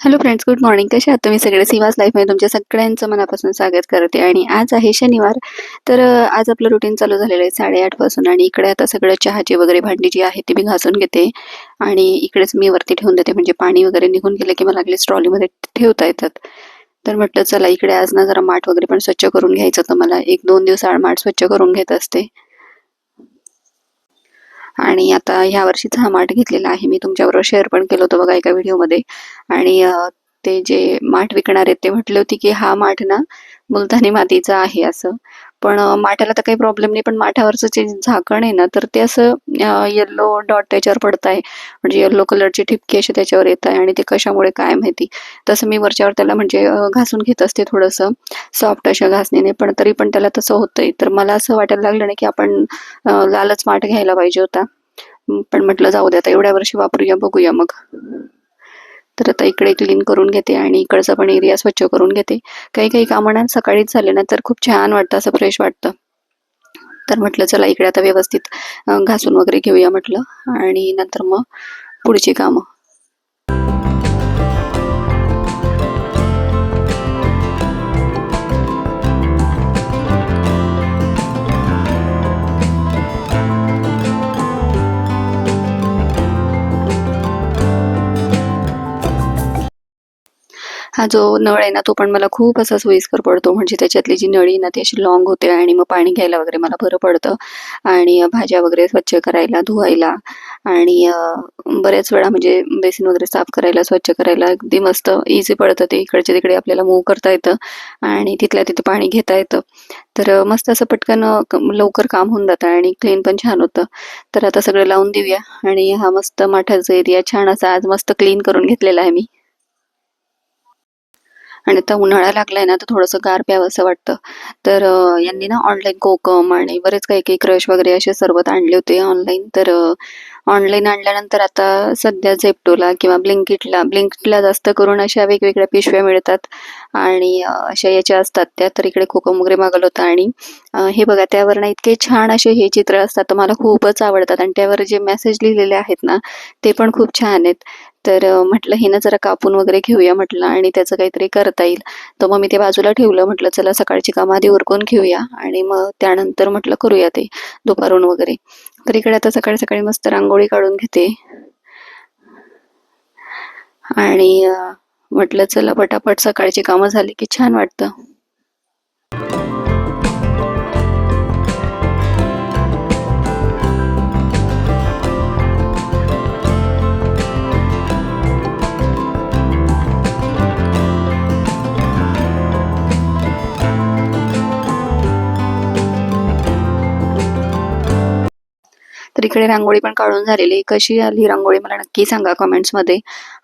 Hello friends good morning कसे आहात तुम्ही सगळे? सिवास लाईफमध्ये तुमच्या सगळ्यांचं मनापासून स्वागत करते. आणि आज आहे शनिवार तर आज आपलं रुटीन चालू झालेलं आहे साडेआठपासून आणि इकडे आता सगळं चहाची वगैरे भांडी जी आहे ती मी घासून घेते. आणि इकडेच मी वरती ठेवून देते. म्हणजे पाणी वगैरे निघून गेलं की मला लागलीच ट्रॉलीमध्ये ठेवता येतात. तर म्हटलं चला इकडे आज ना जरा माठ वगैरे पण स्वच्छ करून घ्यायचं. तर मला एक दोन दिवस आड माठ स्वच्छ करून घेत असते. आणि आता ह्या वर्षीचा हा माठ घेतलेला आहे. मी तुमच्याबरोबर शेअर पण केलं होतं बघा एका व्हिडिओमध्ये आणि ते जे माठ विकणार आहेत ते म्हटले होते की हा माठ ना मुलतानी मातीचा आहे असं. पण माठ्याला तर काही प्रॉब्लेम नाही पण माठ्यावरचं जे झाकण आहे ना तर ते असं येल्लो डॉट त्याच्यावर पडत आहे म्हणजे येल्लो कलरची ठिपकी अशी त्याच्यावर येत आहे आणि ते कशामुळे काय माहिती. तसं मी वरच्यावर त्याला म्हणजे घासून घेत असते थोडंसं. सॉफ्ट अशा घासणीने पण तरी पण त्याला तसं होतंय. तर मला असं वाटायला लागलं नाही की आपण लालच माठ घ्यायला पाहिजे होता. पण म्हटलं जाऊ दे आता एवढ्या वर्षी वापरूया बघूया मग. तर आता इकडे क्लीन करून घेते आणि इकडचा पण एरिया स्वच्छ करून घेते. काही काही कामं ना सकाळीच झाले ना तर खूप छान वाटतं असं फ्रेश वाटतं. तर म्हटलं चला इकडे आता व्यवस्थित घासून वगैरे घेऊया म्हटलं. आणि नंतर मग पुढची कामं. हा जो नळ आहे ना तो पण मला खूप असा सोयीस्कर पडतो. म्हणजे त्याच्यातली जी नळी ना ती अशी लॉंग होते आणि मग पाणी घ्यायला वगैरे मला बरं पडतं. आणि भाज्या वगैरे स्वच्छ करायला धुवायला आणि बऱ्याच वेळा म्हणजे बेसिन वगैरे साफ करायला स्वच्छ करायला अगदी मस्त इझी पडतं ते. इकडच्या तिकडे आपल्याला मूव करता येतं आणि तिथल्या तिथे पाणी घेता येतं. तर मस्त असं पटकन लवकर काम होऊन जातं आणि क्लीन पण छान होतं. तर आता सगळं लावून देऊया. आणि हा मस्त माठाचा एरिया छान असा आज मस्त क्लीन करून घेतलेला आहे मी. आणि आता उन्हाळा लागलाय ना तर थोडंसं गार प्यावं असं वाटतं. तर यांनी ना ऑनलाईन कोकम आणि बरेच काही काही क्रश वगैरे असे सरबत आणले होते ऑनलाईन तर ऑनलाईन आणल्यानंतर आता सध्या झेप्टोला किंवा ब्लिंकिटला ब्लिंकिटला जास्त करून अशा वेगवेगळ्या पिशव्या मिळतात. आणि अशा याच्या असतात त्या तर इकडे कोकम वगैरे मागवलं होतं. आणि हे बघा त्यावर ना इतके छान असे हे चित्र असतात मला खूपच आवडतात. आणि त्यावर जे मेसेज लिहिलेले आहेत ना ते पण खूप छान आहेत. तर म्हटलं हे ना जरा कापून वगैरे घेऊया म्हटलं आणि त्याचं काहीतरी करता येईल. तर मग मी ते बाजूला ठेवलं म्हटलं चला सकाळची कामं आधी उरकून घेऊया आणि मग त्यानंतर म्हटलं करूया ते दुपारून वगैरे. तर इकडे आता सकाळी सकाळी मस्त रांगोळी काढून घेते. आणि म्हटलं चला पटापट सकाळची कामं झाली की छान वाटतं. इकडे रांगोळी पण काढून झालेली कशी आली रांगोळी मला नक्की सांगा कमेंट्समध्ये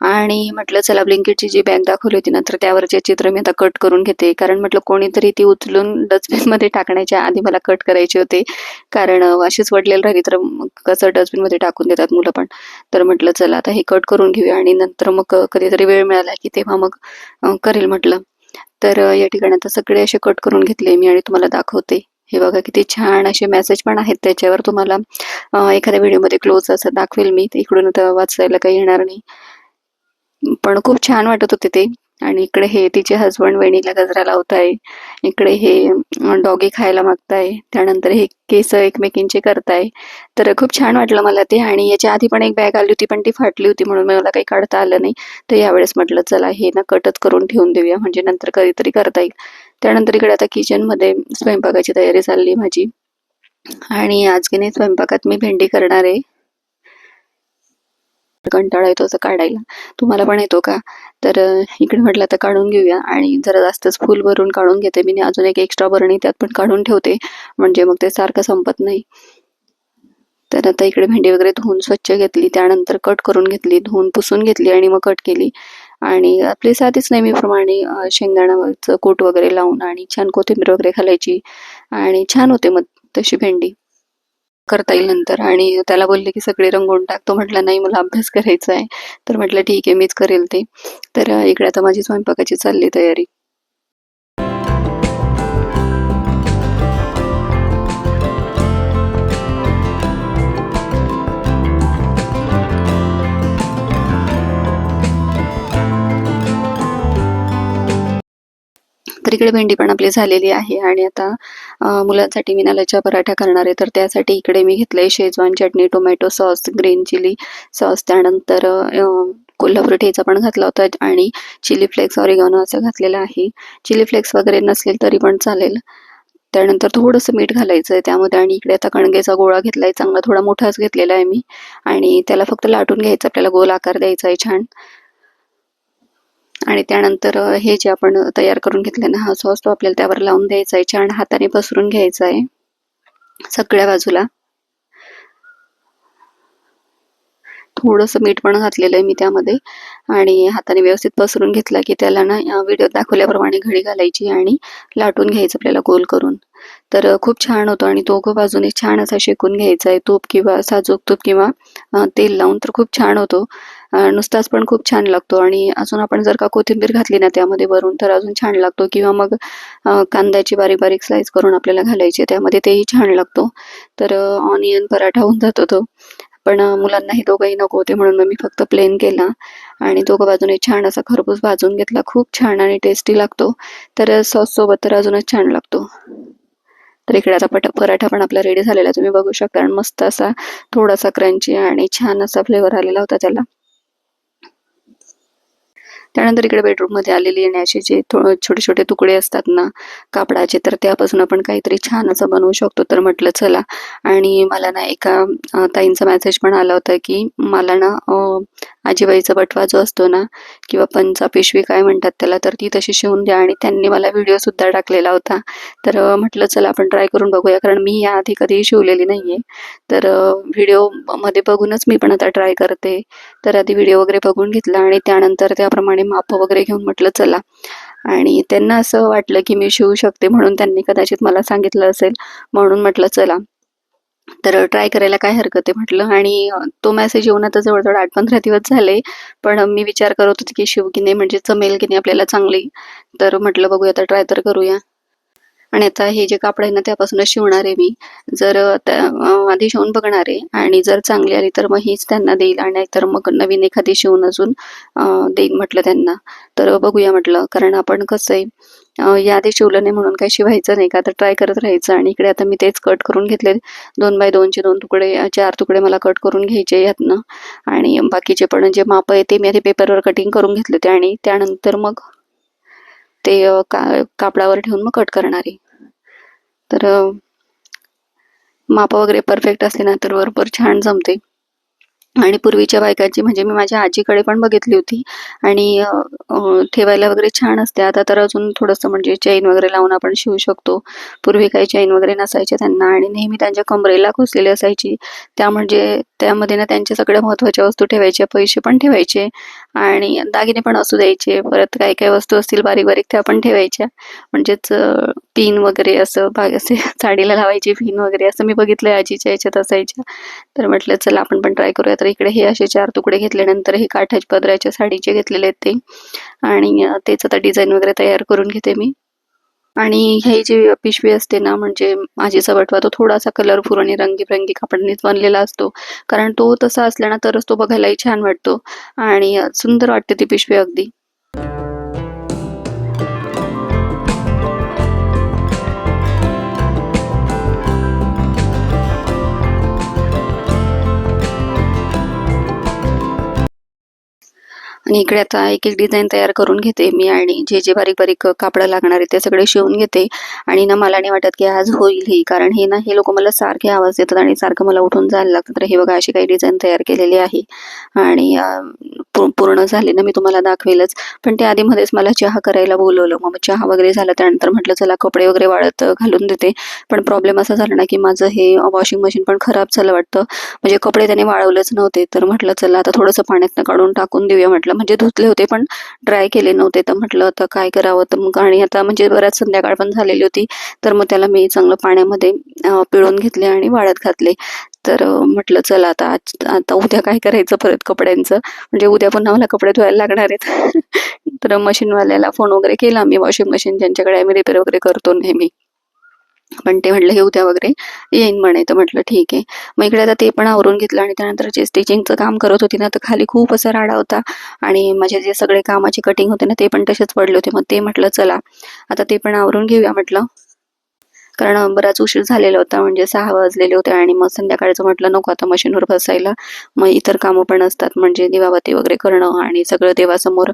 आणि म्हटलं चला ब्लिंकेटची जी बॅग दाखवली होती ना तर त्यावरचे चित्र मी आता कट करून घेते. कारण म्हटलं कोणीतरी ती उचलून डस्टबिनमध्ये टाकण्याच्या आधी मला कट करायचे होते. कारण अशीच वडलेली राहिली तर कसं डस्टबिनमध्ये टाकून देतात मुलं पण. तर म्हटलं चला आता हे कट करून घेऊया. आणि नंतर मग कधीतरी वेळ मिळाला की तेव्हा मग करेल म्हटलं. तर या ठिकाणी आता सगळे असे कट करून घेतले मी आणि तुम्हाला दाखवते. हे बघा किती छान असे मेसेज पण आहेत त्याच्यावर. तुम्हाला एखाद्या व्हिडिओमध्ये क्लोज असं दाखवेल मी. इकडून आता वाचायला काही येणार नाही. पण खूप छान वाटत होते ते. आणि इकडे हे तिचे हसबंड वेणीला गजरा लावताय. इकडे हे डॉगी खायला मागताय. त्यानंतर हे केस एकमेकींचे करताय. तर खूप छान वाटलं मला ते. आणि याच्या आधी पण एक बॅग आली होती पण ती फाटली होती म्हणून मला काही काढता आलं नाही. तर यावेळेस म्हटलं चला हे ना कटच करून ठेवून देऊया. म्हणजे नंतर कधीतरी करता येईल. त्यानंतर इकडे आता किचनमध्ये स्वयंपाकाची तयारी चालली माझी. आणि आज की नाही स्वयंपाकात मी भेंडी करणार आहे. कंटाळा येतो असं काढायला. तुम्हाला पण येतो का? तर इकडे म्हटलं आता काढून घेऊया. आणि जरा जास्तच फुल भरून काढून घेते. मी अजून एक एक्स्ट्रा भरणी त्यात पण काढून ठेवते. म्हणजे मग ते सारखं संपत नाही. तर आता इकडे भेंडी वगैरे धुवून स्वच्छ घेतली. त्यानंतर कट करून घेतली. धुवून पुसून घेतली आणि मग कट केली. आणि आपली साधीच नेहमीप्रमाणे अ, कोट वगैरे लावून आणि छान कोथिंबीर वगैरे घालायची आणि छान होते मग तशी भेंडी करता येईल नंतर. आणि त्याला बोलले की सगळे रंगवून टाक. तो म्हटला नाही मला अभ्यास करायचा आहे. तर म्हटलं ठीक आहे मीच करेल ते. तर इकडे आता माझी स्वयंपाकाची चालली तयारी. तर इकडे भेंडी पण आपली झालेली आहे आणि आता मुलांसाठी मी ना पराठा करणार आहे. तर त्यासाठी इकडे मी घेतलंय शेजवान चटणी tomato sauce green chilli sauce. त्यानंतर कोल्हापुरी ठेचा पण घातला होता आणि चिली फ्लेक्स ऑरिगॉनो असं घातलेलं आहे. चिली फ्लेक्स वगैरे नसलेल तरी पण चालेल. त्यानंतर थोडंसं मीठ घालायचं आहे त्यामध्ये आणि इकडे आता कणगेचा गोळा घेतलाय. चांगला थोडा मोठाच घेतलेला आहे मी. आणि त्याला फक्त लाटून घ्यायचं आपल्याला गोल आकार द्यायचा आहे छान. आणि त्यानंतर हे जे आपण तयार करून घेतले ना हा सॉस तो आपल्याला त्यावर लावून द्यायचा आहे छान हाताने पसरून घ्यायचा आहे सगळ्या बाजूला. थोडंसं मीठ पण घातलेलं आहे मी त्यामध्ये. आणि हाताने व्यवस्थित पसरून घेतला की त्याला ना व्हिडिओ दाखवल्याप्रमाणे घडी घालायची आणि लाटून घ्यायचं आपल्याला गोल करून. तर खूप छान होतो आणि दोघं बाजूने छान असा शेकून घ्यायचा आहे. तूप किंवा साजूक तूप किंवा तेल लावून तर खूप छान होतो. नुसताच पण खूप छान लागतो. आणि अजून आपण जर का कोथिंबीर घातली ना त्यामध्ये वरून तर अजून छान लागतो. किंवा मग कांद्याची बारीक बारीक स्लाइस करून आपल्याला घालायचे त्यामध्ये तेही छान लागतो. तर ऑनियन पराठा होऊन जातो तो. पण मुलांनाही दोघंही नको होते म्हणून मग मी फक्त प्लेन केला. आणि दोघं बाजूने छान असा खरपूस भाजून घेतला. खूप छान आणि टेस्टी लागतो. तर सॉस सोबत तर अजूनच छान लागतो. तर इकडे आता पट पराठा पण आपला रेडी झालेला तुम्ही बघू शकता. आणि मस्त असा थोडासा क्रंची आणि छान असा फ्लेवर आलेला होता त्याला. त्यानंतर इकडे बेडरूममध्ये आलेली येण्याचे जे छोटे छोटे तुकडे असतात ना कापडाचे तर त्यापासून आपण काहीतरी छान असं बनवू शकतो. तर म्हटलं चला. आणि मला ना एका ताईंचा मेसेज पण आला होता की मला ना आजीबाईचा बटवा जो असतो ना किंवा पंचा पिशवी काय म्हणतात त्याला तर ती तशी शिवून द्या. आणि त्यांनी मला व्हिडिओ सुद्धा टाकलेला होता. तर म्हटलं चला आपण ट्राय करून बघूया कारण मी याआधी कधीही शिवलेली नाहीये. तर व्हिडिओमध्ये बघूनच मी पण आता ट्राय करते. तर आधी व्हिडिओ वगैरे बघून घेतला आणि त्यानंतर त्याप्रमाणे माप वगैरे घेऊन म्हटलं चला. आणि त्यांना असं वाटलं की मी शिवू शकते म्हणून त्यांनी कदाचित मला सांगितलं असेल. म्हणून म्हटलं चला. तर ट्राय करायला काय हरकत आहे म्हटलं. आणि तो मेसेज येऊन आता जवळजवळ आठ पंधरा दिवस झाले. पण मी विचार करत होते की शिव की नाही म्हणजे जमेल की नाही आपल्याला चांगली. तर म्हटलं बघूया आता ट्राय तर करूया. आणि आता हे जे कापड आहे ना त्यापासूनच शिवणार आहे मी. जर आधी शिवून बघणार आहे. आणि जर चांगली आली तर मग हीच त्यांना देईल. आणि नाहीतर मग नवीन एखादी शिवून अजून देईन म्हटलं त्यांना. तर बघूया म्हटलं. कारण आपण कसं आहे यादी शिवलं नाही म्हणून काही शिवायचं नाही का तर ट्राय करत राहायचं. आणि इकडे आता मी तेच कट करून घेतले. दोन बाय दोनचे दोन तुकडे चार तुकडे मला कट करून घ्यायचे यातनं. आणि बाकीचे पण जे माप आहे ते मी आधी पेपरवर कटिंग करून घेतले होते. आणि त्यानंतर मग ते का कापडावर ठेवून मग कट करणार. आहे तर माप वगैरे परफेक्ट असले ना तर बरोबर छान जमते. आणि पूर्वीच्या बायकांची म्हणजे मी माझ्या आजीकडे पण बघितली होती. आणि ठेवायला वगैरे छान असते. आता तर अजून थोडंसं म्हणजे चैन वगैरे लावून आपण शिवू शकतो. पूर्वी काही चैन वगैरे नसायचे त्यांना आणि नेहमी त्यांच्या कमरेला घुसलेली असायची. त्या म्हणजे त्यामध्ये ना त्यांच्या सगळ्या महत्त्वाच्या वस्तू ठेवायच्या पैसे पण ठेवायचे आणि दागिने पण असू द्यायचे. परत काय काय वस्तू असतील बारीक बारीक त्या पण ठेवायच्या. म्हणजेच पिन वगैरे असं भाग असे साडीला लावायची पिन वगैरे असं मी बघितलं आजीच्या याच्यात असायच्या. तर म्हटलं चला आपण पण ट्राय करूया. तर इकडे हे असे चार तुकडे घेतल्यानंतर हे काठाच्या पदराच्या साडीचे घेतलेले आहेत ते. आणि तेच आता डिझाईन वगैरे तयार करून घेते मी. आणि ही जी पिशवी असते ना म्हणजे आजीचा बटवा तो थोडासा कलरफुल आणि रंगीबेरंगी कापडानेच बनलेला असतो. कारण तो तसा असल्याना तरच तो बघायलाही छान वाटतो. आणि सुंदर वाटते ती पिशवी अगदी. आणि इकडे आता एक एक डिझाईन तयार करून घेते मी आणि जे जे बारीक बारीक कापडं लागणार आहे ते सगळे शिवून घेते. आणि ना मला नाही वाटत की आज होईल ही कारण हे ना हे लोक मला सारखे आवाज देतात आणि सारखं मला उठून जायला लागतं. तर हे बघा अशी काही डिझाईन तयार केलेली आहे. आणि पूर्ण झाले ना मी तुम्हाला दाखवेलच. पण त्या आधीमध्येच मला चहा करायला बोलवलं. मग चहा वगैरे झाला त्यानंतर म्हटलं चला कपडे वगैरे वाळत घालून देते. पण प्रॉब्लेम असा झाला ना की माझं हे वॉशिंग मशीन पण खराब झालं वाटतं. म्हणजे कपडे त्याने वाळवलेच नव्हते. तर म्हटलं चला आता थोडंसं पाण्यातनं काढून टाकून देऊया. म्हटलं म्हणजे धुतले होते पण ड्राय केले नव्हते. तर म्हटलं आता काय करावं? तर मग आणि आता म्हणजे बऱ्याच संध्याकाळ पण झालेली होती. तर मग त्याला मी चांगलं पाण्यामध्ये पिळून घेतले आणि वाळत घातले. तर म्हटलं चला आता आज आता उद्या काय करायचं परत कपड्यांचं? म्हणजे उद्या पुन्हा मला कपडे धुवायला लागणार आहेत. तर मशीनवाल्याला फोन वगैरे केला. मी वॉशिंग मशीन ज्यांच्याकडे आम्ही रिपेअर वगैरे करतो नेहमी. पण ते म्हटलं हे उद्या वगैरे. येईन म्हणे तर म्हटलं ठीक आहे. मग इकडे आता ते पण आवरून घेतलं आणि त्यानंतर जे स्टिचिंगचं काम करत होती ना तर खाली खूप असा राडा होता. आणि माझे जे सगळे कामाची कटिंग होते ना ते पण तसेच पडले होते. मग ते म्हटलं चला आता ते पण आवरून घेऊया म्हटलं. कारण बराच उशीर झालेला होता. म्हणजे सहा वाजलेले होते आणि मग संध्याकाळचं म्हटलं नको आता मशीनवर बसायला. मग इतर कामं पण असतात. म्हणजे दिवाबत्ती वगैरे करणं आणि सगळं देवासमोर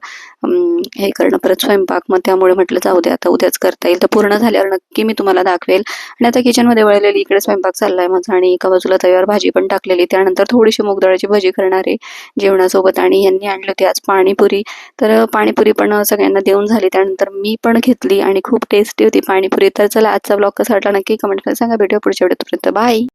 हे करणं. परत स्वयंपाक. मग त्यामुळे म्हटलं जाऊ दे आता उद्याच करता येईल. तर पूर्ण झाल्यावर नक्की मी तुम्हाला दाखवेल. आणि आता किचनमध्ये वळलेली इकडे स्वयंपाक चाललाय माझा आणि एका बाजूला तव्यावर भाजी पण टाकलेली. त्यानंतर थोडीशी मूगडाळाची भजी करणार आहे जेवणासोबत. आणि यांनी आणली होती आज पाणीपुरी. तर पाणीपुरी पण सगळ्यांना देऊन झाली. त्यानंतर मी पण घेतली आणि खूप टेस्टी होती पाणीपुरी. तर चला आजचा ब्लॉग कसा वाटला नक्की कमेंट करा सांगा भेटूया पुढच्या व्हिडिओपर्यंत बाय